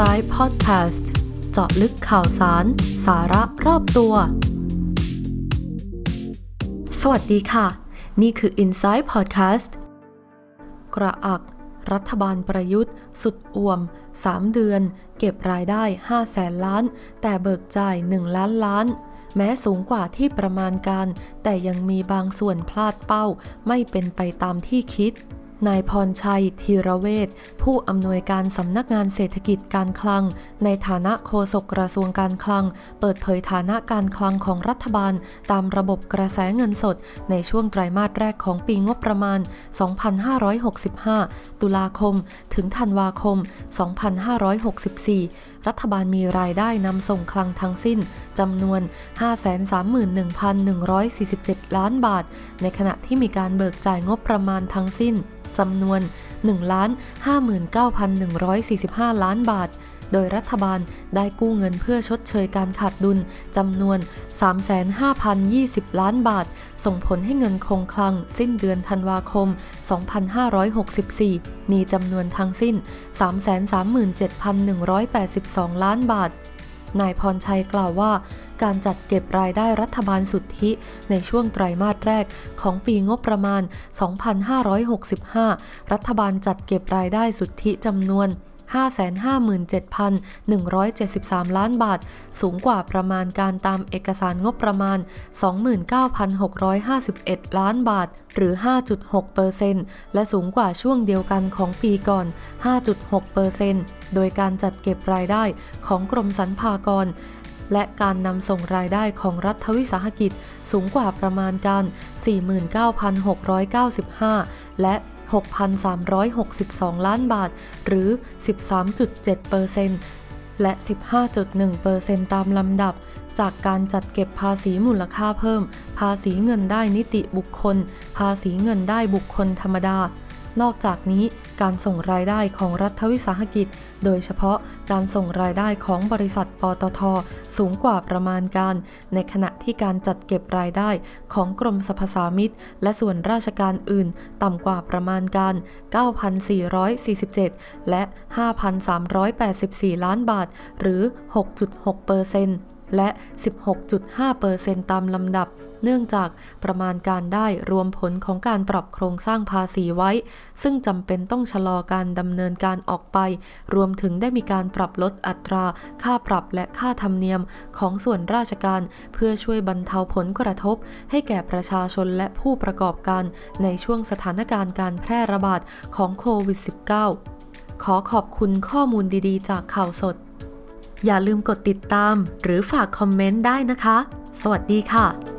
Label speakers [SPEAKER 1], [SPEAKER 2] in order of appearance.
[SPEAKER 1] Inside Podcast เจาะลึกข่าวสาร สาระรอบตัว สวัสดีค่ะ นี่คือ Inside Podcast กระอัก รัฐบาลประยุทธ์ สุดอ่วม 3 เดือน เก็บรายได้ 5 แสนล้าน แต่เบิกจ่าย 1 ล้านล้าน แม้สูงกว่าที่ประมาณการ แต่ยังมีบางส่วนพลาดเป้า ไม่เป็นไปตามที่คิด นายพรชัยธีระเวชผู้อำนวยการสำนักงานเศรษฐกิจการคลัง ในฐานะโฆษกกระทรวงการคลัง เปิดเผยฐานะการคลังของรัฐบาล ตามระบบกระแสเงินสด ในช่วงไตรมาสแรกของปีงบประมาณ 2565 ตุลาคม ถึงธันวาคม 2564รัฐบาลมีรายได้นำส่งคลังทั้งสิ้นจำนวน 531,147 ล้านบาท ในขณะที่มีการเบิกจ่ายงบประมาณทั้งสิ้นจำนวน 1,59,145 ล้านบาท โดยรัฐบาลได้กู้เงินเพื่อชดเชยการขาดดุลจำนวน 35,020 ล้านบาท ส่งผลให้เงินคงคลังสิ้นเดือนธันวาคม 2564 มีจำนวนทั้งสิ้น 337,182 ล้านบาทนายพรชัยกล่าวว่า การจัดเก็บรายได้รัฐบาลสุทธิ ในช่วงไตรมาสแรกของปีงบประมาณ 2565 รัฐบาลจัดเก็บรายได้สุทธิจำนวน 557,173 ล้านบาท สูงกว่าประมาณการตามเอกสารงบประมาณ 29,651 ล้านบาท หรือ 5.6%และสูงกว่าช่วงเดียวกันของปีก่อน 5.6%โดยการจัดเก็บรายได้ของกรมสรรพากรและการนำส่งรายได้ของรัฐวิสาหกิจสูงกว่าประมาณการ 49,695 และ 6,362 ล้านบาท หรือ 13.7%และ 15.1%ตามลำดับ จากการจัดเก็บภาษีมูลค่าเพิ่ม ภาษีเงินได้นิติบุคคล ภาษีเงินได้บุคคลธรรมดา นอกจากนี้การส่งรายได้ของรัฐวิสาหกิจ โดยเฉพาะการส่งรายได้ของบริษัทปตท สูงกว่าประมาณการ ในขณะที่การจัดเก็บรายได้ของกรมสรรพสามิตและส่วนราชการอื่น ต่ำกว่าประมาณการ 9,447 และ 5,384 ล้านบาท หรือ 6.6%และ 16.5%ตามลำดับ เนื่องจากประมาณการได้รวมผลของการปรับโครงสร้างภาษีไว้ ซึ่งจำเป็นต้องชะลอการดำเนินการออกไป รวมถึงได้มีการปรับลดอัตรา ค่าปรับและค่าธรรมเนียมของส่วนราชการ เพื่อช่วยบรรเทาผลกระทบ ให้แก่ประชาชนและผู้ประกอบการในช่วงสถานการณ์การแพร่ระบาดของโควิด -19 ขอขอบคุณข้อมูลดีๆ จากข่าวสด อย่าลืมกดติดตาม หรือฝากคอมเมนต์ได้นะคะ สวัสดีค่ะ